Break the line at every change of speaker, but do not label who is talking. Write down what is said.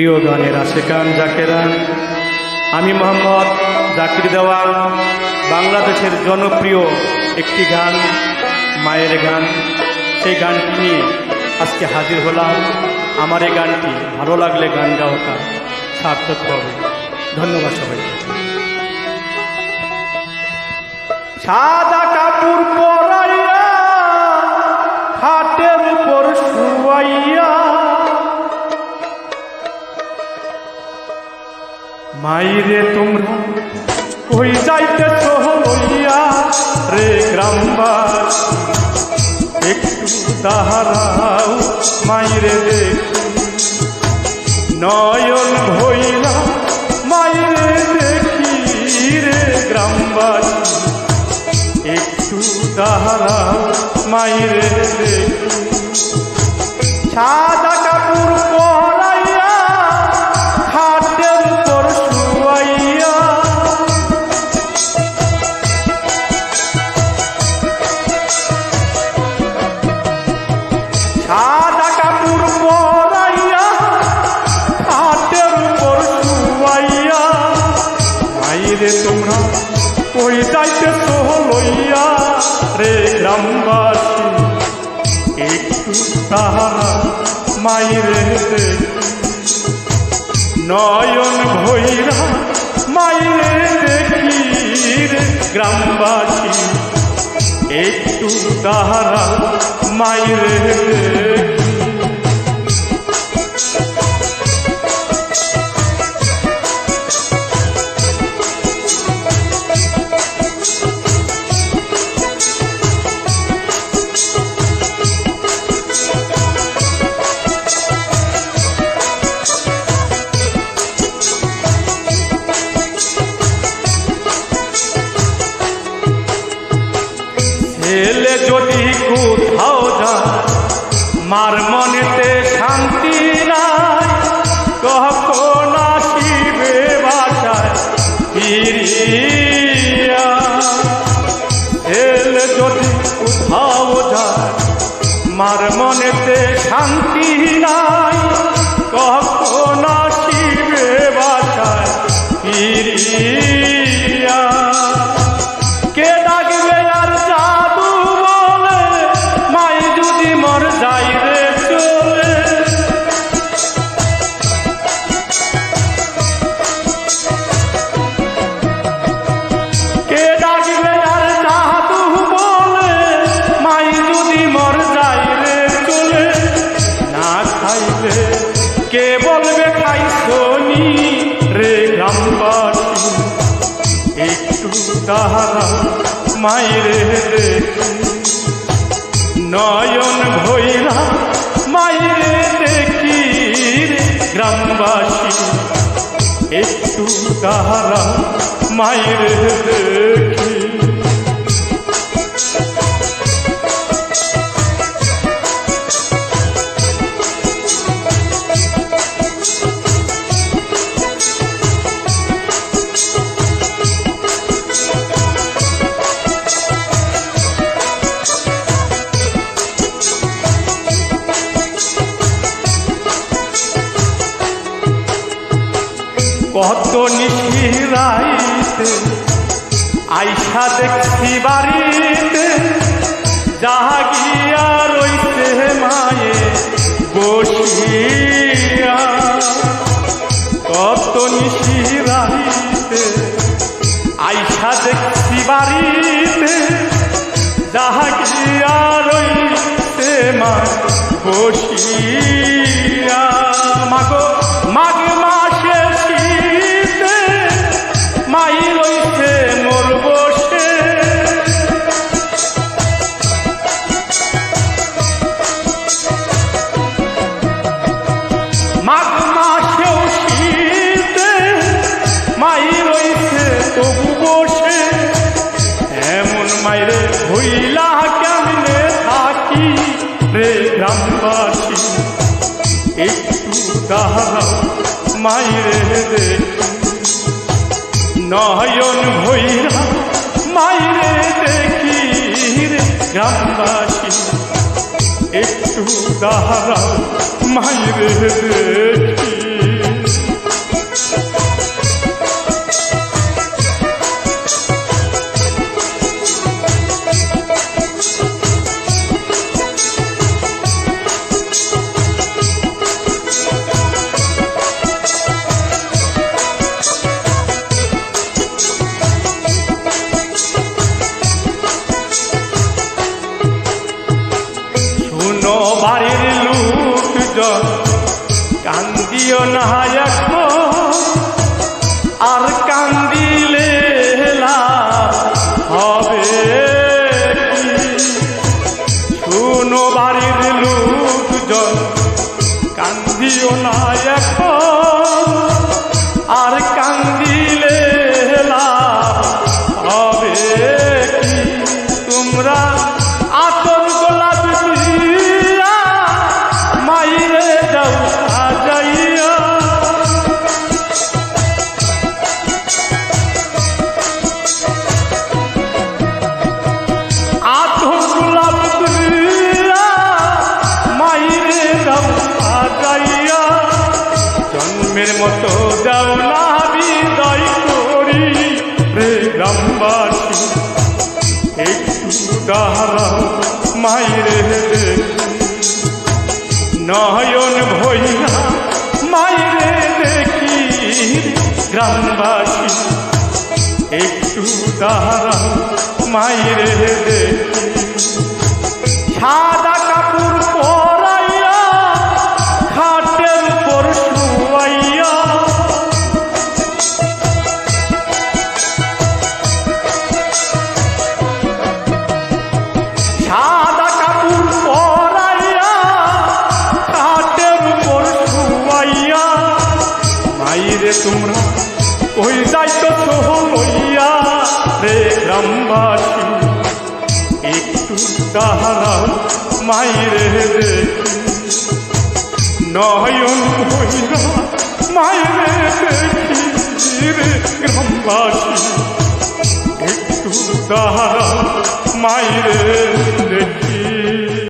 প্রিয় গানের আশেকান জাকেরান আমি মোহাম্মদ জাকির দেওয়াল, বাংলাদেশের জনপ্রিয় একটি গান, মায়ের গান। সেই গানটি নিয়ে আজকে হাজির হলাম। আমার এই গানটি ভালো লাগলে গান গাওয়াটা সার্থক হবে। ধন্যবাদ সবাইকে। সাদা কাপড় মাইরে তোমরা, কই যাইতে হইয়া রে গ্রামবাস, একটু তাহারাও মাইরে দেখি। নয়ন ভইলা মাইরে দেখি রে গ্রামবাসী, একটু তাহারা মাইরে দেখি। সাদা কাপড় মাইরে তোমরা কই যাইতে তো লইয়া রে গ্রামবাসী, একটু তাহারা মাইরে নয়ন ভৈরা মাইরে দেখি রে গ্রামবাসী, একটু তাহারা মাইরে যদি কোথাও যা মার মনেতে শান্তি বলবে খাই শনি রে গ্রামবাসী একটু তাহারা দেখি নয়ন ভৈরা মাইরে দেখি রে গ্রামবাসী। একটু তাহারা মাইরে দেখি। কত নিশিরাইতে আইসা দেখছি বাড়িতে যাহা গিয়া রইতে মায়ে বসিয়া। কত নিশিরাইতে আইসা দেখছি বাড়িতে যাহা গিয়া রইতে মা বসিয়া। মাগো মাঘ মাইরে হইলা কেমনে থাকি রে গ্রামবাসী? একটু তাহারা মাইরে দেখি। নয়ন ভৈরা, মাইরে দেখি রে গ্রামবাসী। একটু তাহারা মাইরে দেখি। কান্দিও না এখন আর কান্দিলে হবে শুনো বাড়ির লোকজন কান্দিও না জন্মের মতো যাও না বিদায় করি। রে গ্রামবাসী, একটু দাঁড়াও দেখি। নয়ন ভইয়া মাইরে দেখি। গ্রামবাসী, একটু দাঁড়াও মাইরে দেখি। মাইরে তোমরা কই যাইতো সোহইয়া রে গ্রামবাসী, একটু দাঁড়াও মাইরে দেখি। নয়ন ভৈরা মাইরে দেখি রে গ্রামবাসী, একটু দাঁড়াও মাইরে